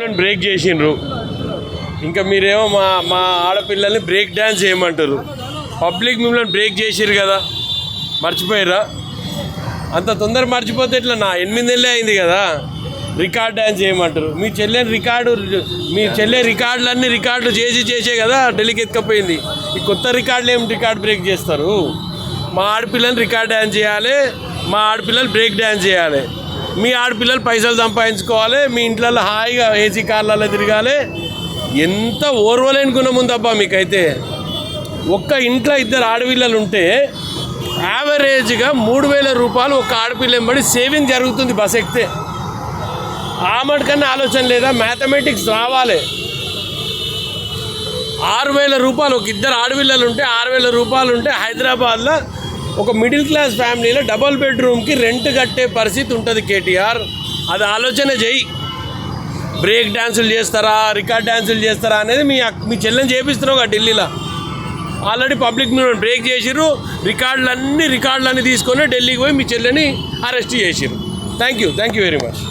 Break చేసిండ్రు. ఇంకా మీరేమో మా మా ఆడపిల్లల్ని బ్రేక్ డ్యాన్స్ చేయమంటారు. పబ్లిక్ మిమ్మల్ని బ్రేక్ చేసిర్రు కదా. మర్చిపోయారా అంత తొందర మర్చిపోతే ఇట్లా నా? ఎనిమిది నెలలే అయింది కదా. రికార్డ్ డ్యాన్స్ చేయమంటారు. మీ చెల్లె రికార్డు మీ చెల్లె రికార్డులన్నీ రికార్డులు చేసి చేసే కదా ఢిల్లీకి ఎత్తుకపోయింది. ఈ కొత్త రికార్డులు ఏం రికార్డ్ బ్రేక్ చేస్తారు? మా ఆడపిల్లలు రికార్డ్ డ్యాన్స్ చేయాలి మా ఆడపిల్లలు బ్రేక్ డ్యాన్స్ చేయాలి. మీ ఆడపిల్లలు పైసలు సంపాదించుకోవాలి మీ ఇంట్లో హాయిగా ఏసీ కార్లలో తిరగాలి. ఎంత ఓర్వలేని గుణం ఉందబ్బా మీకైతే. ఒక్క ఇంట్లో ఇద్దరు ఆడపిల్లలు ఉంటే యావరేజ్గా మూడు వేల రూపాయలు ఒక ఆడపిల్ల ఎంబడి సేవింగ్ జరుగుతుంది బస్ ఎక్కితే. ఆ మటుకన్నా ఆలోచన లేదా? మ్యాథమెటిక్స్ రావాలి. ఆరు వేల రూపాయలు ఒక ఇద్దరు ఆడపిల్లలు ఉంటే ఆరు వేల రూపాయలు ఉంటే హైదరాబాద్లో ఒక మిడిల్ క్లాస్ ఫ్యామిలీలో డబల్ బెడ్రూమ్కి రెంట్ కట్టే పరిస్థితి ఉంటుంది కేటీఆర్. అది ఆలోచన చేయి. బ్రేక్ డ్యాన్సులు చేస్తారా రికార్డ్ డ్యాన్సులు చేస్తారా అనేది మీ మీ చెల్లెని చేపిస్తున్నావు కదా ఢిల్లీలో. ఆల్రెడీ పబ్లిక్ మీరు బ్రేక్ చేసిర్రు రికార్డులన్నీ రికార్డులన్నీ తీసుకొని ఢిల్లీకి పోయి మీ చెల్లెని అరెస్ట్ చేసిర్రు. Thank you thank you very much